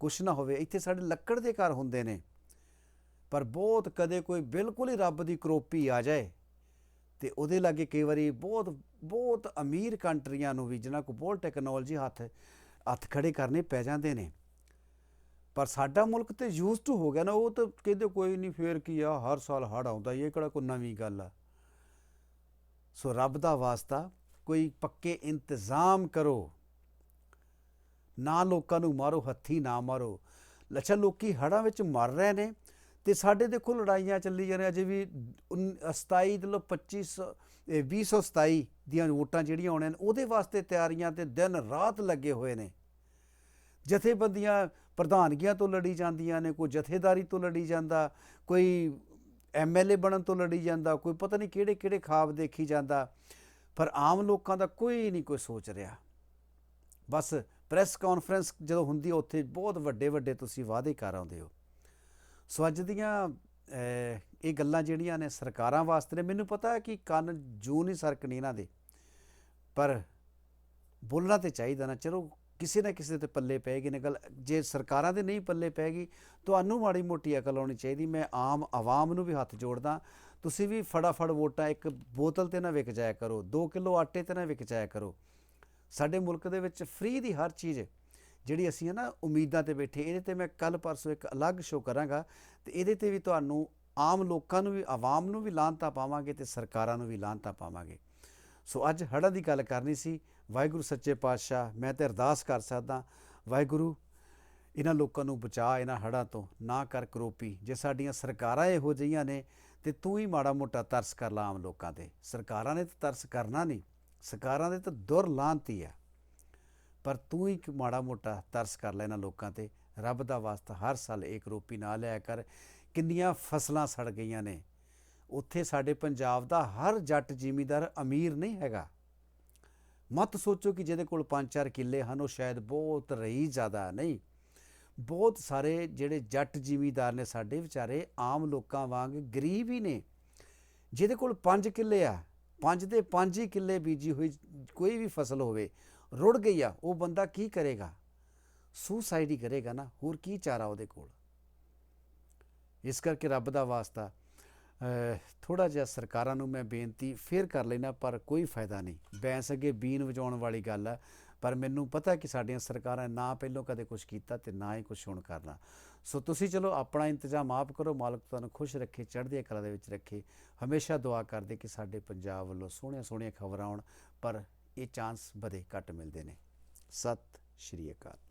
ਕੁਛ ਨਾ ਹੋਵੇ, ਇੱਥੇ ਸਾਡੇ ਲੱਕੜ ਦੇ ਘਰ ਹੁੰਦੇ ਨੇ। ਪਰ ਬਹੁਤ ਕਦੇ ਕੋਈ ਬਿਲਕੁਲ ਹੀ ਰੱਬ ਦੀ ਕਰੋਪੀ ਆ ਜਾਏ ਤੇ ਉਹਦੇ ਲਾਗੇ ਕਈ ਵਾਰੀ ਬਹੁਤ ਬਹੁਤ ਅਮੀਰ ਕੰਟਰੀਆਂ ਨੂੰ ਵੀ ਜਿਨ੍ਹਾਂ ਕੋਲ ਬਹੁਤ ਟੈਕਨੋਲੋਜੀ ਹੱਥ ਹੱਥ ਖੜੇ ਕਰਨੇ ਪੈ ਜਾਂਦੇ ਨੇ। ਪਰ ਸਾਡਾ ਮੁਲਕ ਤੇ ਯੂਜ਼ ਟੂ ਹੋ ਗਿਆ ਨਾ ਉਹ ਤਾਂ ਕਹਿੰਦੇ ਕੋਈ ਨਹੀਂ ਫੇਰ ਕੀ ਆ ਹਰ ਸਾਲ ਹੜ ਆਉਂਦਾ ਹੀ, ਇਹ ਕਿਹੜਾ ਕੋਈ ਨਵੀਂ ਗੱਲ ਆ। ਸੋ ਰੱਬ ਦਾ ਵਾਸਤਾ ਕੋਈ ਪੱਕੇ ਇੰਤਜ਼ਾਮ ਕਰੋ। ਨਾ ਲੋਕਾਂ ਨੂੰ ਮਾਰੋ ਹੱਥੀ ਨਾ ਮਾਰੋ। ਲੱਛਾ ਲੋਕੀ ਹੜਾਂ ਵਿੱਚ ਮਰ ਰਹੇ ਨੇ ਤੇ ਸਾਡੇ ਦੇਖੋ ਲੜਾਈਆਂ ਚੱਲੀ ਜਾ ਰਹੀਆਂ, ਅਜੇ ਵੀ 27 ਦੇ ਲੋ 25 ਇਹ 2027 ਦੀਆਂ ਵੋਟਾਂ ਜਿਹੜੀਆਂ ਆਉਣੀਆਂ ਨੇ, ਉਹਦੇ ਵਾਸਤੇ ਤਿਆਰੀਆਂ ਤੇ ਦਿਨ ਰਾਤ ਲੱਗੇ ਹੋਏ ਨੇ। ਜਥੇਬੰਦੀਆਂ ਪ੍ਰਧਾਨਗੀਆਂ ਤੋਂ ਲੜੀ ਜਾਂਦੀਆਂ ਨੇ, ਕੋਈ ਜਥੇਦਾਰੀ ਤੋਂ ਲੜੀ ਜਾਂਦਾ, ਕੋਈ ਐਮਐਲਏ ਬਣਨ ਤੋਂ ਲੜੀ ਜਾਂਦਾ, ਕੋਈ ਪਤਾ ਨਹੀਂ ਕਿਹੜੇ ਕਿਹੜੇ ਖਾਬ ਦੇਖੀ ਜਾਂਦਾ, ਪਰ ਆਮ ਲੋਕਾਂ ਦਾ ਕੋਈ ਨਹੀਂ ਕੋਈ ਸੋਚ ਰਿਹਾ। ਬਸ ਪ੍ਰੈਸ ਕਾਨਫਰੰਸ ਜਦੋਂ ਹੁੰਦੀ ਹੈ ਉੱਥੇ ਬਹੁਤ ਵੱਡੇ ਵੱਡੇ ਤੁਸੀਂ ਵਾਅਦੇ ਕਰ ਆਉਂਦੇ ਹੋ। ਸੋ ਅੱਜ ਦੀਆਂ ਇਹ ਗੱਲਾਂ ਜਿਹੜੀਆਂ ਨੇ ਸਰਕਾਰਾਂ ਵਾਸਤੇ ਨੇ, ਮੈਨੂੰ ਪਤਾ ਹੈ ਕਿ ਕੰਨ ਜੂ ਨਹੀਂ ਸਰਕਣੀ ਇਹਨਾਂ ਦੇ, ਪਰ ਬੋਲਣਾ ਤੇ ਚਾਹੀਦਾ ਨਾ। ਚਲੋ, ਕਿਸੇ ਨਾ ਕਿਸੇ ਤੇ ਪੱਲੇ ਪੈਗੀ ਨਾ ਗੱਲ। ਜੇ ਸਰਕਾਰਾਂ ਦੇ ਨਹੀਂ ਪੱਲੇ ਪੈਗੀ ਤੁਹਾਨੂੰ ਮਾੜੀ ਮੋਟੀ ਅਕਲ ਆਉਣੀ ਚਾਹੀਦੀ। ਮੈਂ ਆਮ ਆਵਾਮ ਨੂੰ ਵੀ ਹੱਥ ਜੋੜਦਾ। ਤੁਸੀਂ ਵੀ ਫਟਾਫਟ ਵੋਟਾਂ ਇੱਕ ਬੋਤਲ ਤੇ ਨਾ ਵਿਕ ਜਾਇਆ ਕਰੋ 2 ਕਿਲੋ ਆਟੇ ਤੇ ਨਾ ਵਿਕ ਜਾਇਆ ਕਰੋ। ਸਾਡੇ ਮੁਲਕ ਦੇ ਵਿੱਚ ਫ੍ਰੀ ਦੀ ਹਰ ਚੀਜ਼ ਜਿਹੜੀ ਅਸੀਂ ਹੈ ਨਾ ਉਮੀਦਾਂ ਤੇ ਬੈਠੇ, ਇਹਦੇ ਤੇ ਮੈਂ ਕੱਲ ਪਰਸੋਂ ਇੱਕ ਅਲੱਗ ਸ਼ੋਅ ਕਰਾਂਗਾ ਤੇ ਇਹਦੇ ਤੇ ਵੀ ਤੁਹਾਨੂੰ ਆਮ ਲੋਕਾਂ ਨੂੰ ਵੀ, ਆਵਾਮ ਨੂੰ ਵੀ ਲਾਂਤਾ ਪਾਵਾਂਗੇ ਤੇ ਸਰਕਾਰਾਂ ਨੂੰ ਵੀ ਲਾਂਤਾ ਪਾਵਾਂਗੇ। ਸੋ ਅੱਜ ਹੜ੍ਹਾਂ ਦੀ ਗੱਲ ਕਰਨੀ ਸੀ। ਵਾਹਿਗੁਰੂ ਸੱਚੇ ਪਾਤਸ਼ਾਹ, ਮੈਂ ਤੇ ਅਰਦਾਸ ਕਰ ਸਕਦਾ, ਵਾਹਿਗੁਰੂ, ਇਹਨਾਂ ਲੋਕਾਂ ਨੂੰ ਬਚਾ ਇਹਨਾਂ ਹੜ੍ਹਾਂ ਤੋਂ, ਨਾ ਕਰ ਕਰੋਪੀ। ਜੇ ਸਾਡੀਆਂ ਸਰਕਾਰਾਂ ਇਹੋ ਜਿਹੀਆਂ ਨੇ, ਤੇ ਤੂੰ ਹੀ ਮਾੜਾ ਮੋਟਾ ਤਰਸ ਕਰ ਲਾ ਆਮ ਲੋਕਾਂ ਤੇ। ਸਰਕਾਰਾਂ ਨੇ ਤਾਂ ਤਰਸ ਕਰਨਾ ਨਹੀਂ, ਸਰਕਾਰਾਂ ਦੇ ਤਾਂ ਦੁਰ ਲਾਂਤੀ ਆ। ਪਰ ਤੂੰ ਹੀ ਇੱਕ ਮਾੜਾ ਮੋਟਾ ਤਰਸ ਕਰ ਲੈ ਇਹਨਾਂ ਲੋਕਾਂ ਤੇ। ਰੱਬ ਦਾ ਵਾਸਤਾ ਹਰ ਸਾਲ ਇੱਕ ਰੂਪੀ ਨਾ ਲਿਆ ਕਰ। ਕਿੰਨੀਆਂ ਫਸਲਾਂ ਸੜ ਗਈਆਂ ਨੇ। ਉੱਥੇ ਸਾਡੇ ਪੰਜਾਬ ਦਾ ਹਰ ਜੱਟ ਜ਼ਿਮੀਂਦਾਰ ਅਮੀਰ ਨਹੀਂ ਹੈਗਾ। ਮਤ ਸੋਚੋ ਕਿ ਜਿਹਦੇ ਕੋਲ 5-4 ਕਿੱਲੇ ਹਨ, ਉਹ ਸ਼ਾਇਦ ਬਹੁਤ ਰਹੀ ਜ਼ਿਆਦਾ ਨਹੀਂ। ਬਹੁਤ ਸਾਰੇ ਜਿਹੜੇ ਜੱਟ ਜ਼ਿਮੀਂਦਾਰ ਨੇ ਸਾਡੇ ਵਿਚਾਰੇ, ਆਮ ਲੋਕਾਂ ਵਾਂਗ ਗਰੀਬ ਹੀ ਨੇ। ਜਿਹਦੇ ਕੋਲ 5 ਕਿੱਲੇ ਆ, ਪੰਜ ਦੇ ਪੰਜ ਹੀ ਕਿੱਲੇ ਬੀਜੀ ਹੋਈ ਕੋਈ ਵੀ ਫਸਲ ਹੋਵੇ ਰੁੜ ਗਈ ਆ, ਉਹ ਬੰਦਾ ਕੀ ਕਰੇਗਾ? ਸੁਸਾਈਡ ਹੀ ਕਰੇਗਾ ਨਾ, ਹੋਰ ਕੀ ਚਾਰਾ ਉਹਦੇ ਕੋਲ? ਇਸ ਕਰਕੇ ਰੱਬ ਦਾ ਵਾਸਤਾ ਥੋੜਾ ਜਿਹਾ ਸਰਕਾਰਾਂ ਨੂੰ ਮੈਂ ਬੇਨਤੀ ਫੇਰ ਕਰ ਲੈਣਾ ਪਰ ਕੋਈ ਫਾਇਦਾ ਨਹੀਂ। ਬੈਂਸ ਅੱਗੇ ਬੀਨ ਵਜਾਉਣ ਵਾਲੀ ਗੱਲ ਆ, ਪਰ ਮੈਨੂੰ ਪਤਾ ਕਿ ਸਾਡੀਆਂ ਸਰਕਾਰਾਂ ਨਾ ਪਹਿਲੋਂ ਕਦੇ ਕੁਝ ਕੀਤਾ ਤੇ ਨਾ ਹੀ ਕੁਝ ਹੁਣ ਕਰਨਾ। ਸੋ ਤੁਸੀਂ ਚਲੋ ਆਪਣਾ ਇੰਤਜ਼ਾਮ ਆਪ ਕਰੋ, ਮਾਲਕ ਤੁਹਾਨੂੰ ਖੁਸ਼ ਰੱਖੇ ਚੜ੍ਹਦੀ ਕਲਾ ਦੇ ਵਿੱਚ ਰੱਖੇ। ਹਮੇਸ਼ਾ ਦੁਆ ਕਰਦੇ ਕਿ ਸਾਡੇ ਪੰਜਾਬ ਵੱਲੋਂ ਸੋਹਣੀਆਂ ਸੋਹਣੀਆਂ ਖਬਰਾਂ ਆਉਣ, ਪਰ ਇਹ ਚਾਂਸ ਬੜੇ ਘੱਟ ਮਿਲਦੇ ਨੇ। ਸਤਿ ਸ਼੍ਰੀ ਅਕਾਲ।